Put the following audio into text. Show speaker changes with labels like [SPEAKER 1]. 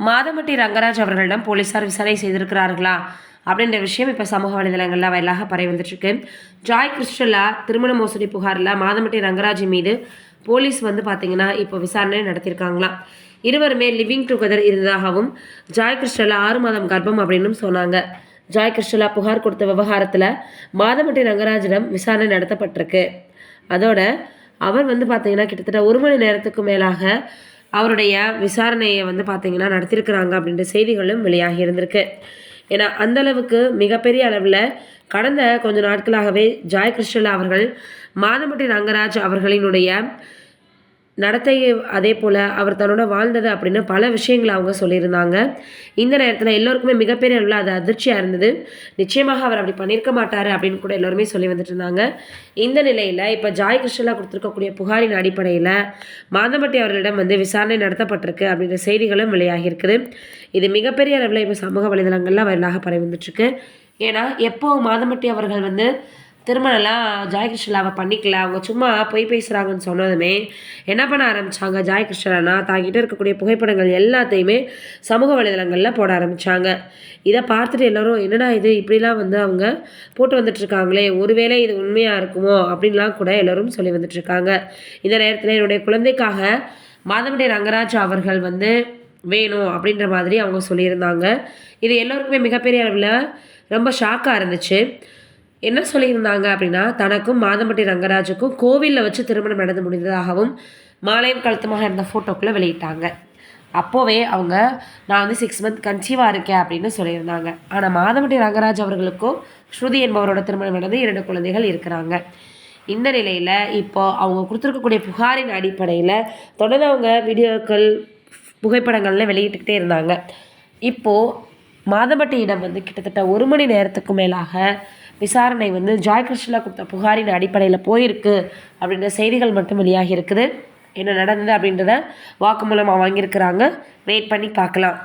[SPEAKER 1] மாதமட்டி ரங்கராஜ் அவர்களிடம் போலீசார் விசாரணை செய்திருக்கிறார்களா? அப்படின்ற விஷயம் இப்போ சமூக வலைதளங்களில் வயலாக பரவி வந்துட்டுருக்கு. ஜாய் கிறிஸ்டலா திருமண மோசடி புகாரில் மாதமட்டி ரங்கராஜ் மீது போலீஸ் வந்து பார்த்தீங்கன்னா இப்போ விசாரணை நடத்தியிருக்காங்களாம் இருவருமே லிவிங் டுகெதர் இருந்ததாகவும் ஜாய் கிறிஸ்டலா ஆறு மாதம் கர்ப்பம் அப்படின்னும் சொன்னாங்க. ஜாய் கிறிஸ்டலா புகார் கொடுத்த விவகாரத்தில் மாதமட்டி ரங்கராஜிடம் விசாரணை நடத்தப்பட்டிருக்கு. அதோட அவர் வந்து பார்த்தீங்கன்னா கிட்டத்தட்ட ஒரு மணி நேரத்துக்கு மேலாக அவருடைய விசாரணையை வந்து பார்த்தீங்கன்னா நடத்தியிருக்கிறாங்க அப்படின்ற செய்திகளும் வெளியாகி இருந்திருக்கு. ஏன்னா அந்த அளவுக்கு மிகப்பெரிய அளவில் கடந்த கொஞ்ச நாட்களாகவே ஜாய் கிருஷ்ணலா அவர்கள் மாதம்பட்டி ரங்கராஜ் அவர்களினுடைய நடத்தையை அதே போல் அவர் தன்னோட வாழ்ந்தது அப்படின்னு பல விஷயங்களை அவங்க சொல்லியிருந்தாங்க. இந்த நேரத்தில் எல்லோருக்குமே மிகப்பெரிய அளவில் அது அதிர்ச்சியாக இருந்தது. நிச்சயமாக அவர் அப்படி பண்ணியிருக்க மாட்டார் அப்படின்னு கூட எல்லோருமே சொல்லி வந்துட்டு இருந்தாங்க இந்த நிலையில் இப்போ ஜாய் கிருஷ்ணலா கொடுத்துருக்கக்கூடிய புகாரின் அடிப்படையில் மாதம்பட்டி அவர்களிடம் வந்து விசாரணை நடத்தப்பட்டிருக்கு அப்படின்ற செய்திகளும் வெளியாகி இருக்குது இது மிகப்பெரிய அளவில் இப்போ சமூக வலைதளங்கள்லாம் வரலாக பரவி வந்துட்டுருக்கு. ஏன்னா எப்போ மாதம்பட்டி அவர்கள் வந்து திருமணம்லாம் ஜாய்கிருஷ்ணலாவை பண்ணிக்கல. அவங்க சும்மா பொய் பேசுகிறாங்கன்னு சொன்னதுமே என்ன பண்ண ஆரம்பித்தாங்க ஜாய் கிருஷ்ணலானா தாங்கிட்ட இருக்கக்கூடிய புகைப்படங்கள் எல்லாத்தையுமே சமூக வலைதளங்களில் போட ஆரம்பித்தாங்க இதை பார்த்துட்டு எல்லோரும் என்னடா இது? இப்படிலாம் வந்து அவங்க போட்டு வந்துட்டுருக்காங்களே. ஒருவேளை இது உண்மையாக இருக்குமோ? அப்படின்லாம் கூட எல்லோரும் சொல்லி வந்துட்டுருக்காங்க. இந்த நேரத்தில் என்னுடைய குழந்தைக்காக மாதவடைய ரங்கராஜ் அவர்கள் வந்து வேணும் அப்படின்ற மாதிரி அவங்க சொல்லியிருந்தாங்க. இது எல்லோருக்குமே மிகப்பெரிய அளவில் ரொம்ப ஷாக்காக இருந்துச்சு. என்ன சொல்லியிருந்தாங்க அப்படின்னா தனக்கும் மாதம்பட்டி ரங்கராஜுக்கும் கோவிலில் வச்சு திருமணம் நடந்து முடிந்ததாகவும் மாலையும் கழுத்துமாக இருந்த ஃபோட்டோக்களை வெளியிட்டாங்க. அப்போவே அவங்க நான் வந்து சிக்ஸ் மந்த் கன்சீவாக இருக்கேன் அப்படின்னு சொல்லியிருந்தாங்க. ஆனால் மாதம்பட்டி ரங்கராஜ் அவர்களுக்கும் ஸ்ருதி என்பவரோட திருமணம் நடந்து இரண்டு குழந்தைகள் இருக்கிறாங்க. இந்த நிலையில் இப்போது அவங்க கொடுத்துருக்கக்கூடிய புகாரின் அடிப்படையில் தொடர்ந்து அவங்க வீடியோக்கள் புகைப்படங்கள்லாம் வெளியிட்டுக்கிட்டே இருந்தாங்க. இப்போது மாதம்பட்டியிடம் வந்து கிட்டத்தட்ட ஒரு மணி நேரத்துக்கு மேலாக விசாரணை வந்து ஜாய் கிருஷ்ணா கொடுத்த புகாரின் அடிப்படையில் போயிருக்கு அப்படின்ற செய்திகள் மட்டும் வெளியாகி இருக்குது. என்ன நடந்தது அப்படின்றத வாக்குமூலமாக வாங்கியிருக்கிறாங்க. வெயிட் பண்ணி பார்க்கலாம்.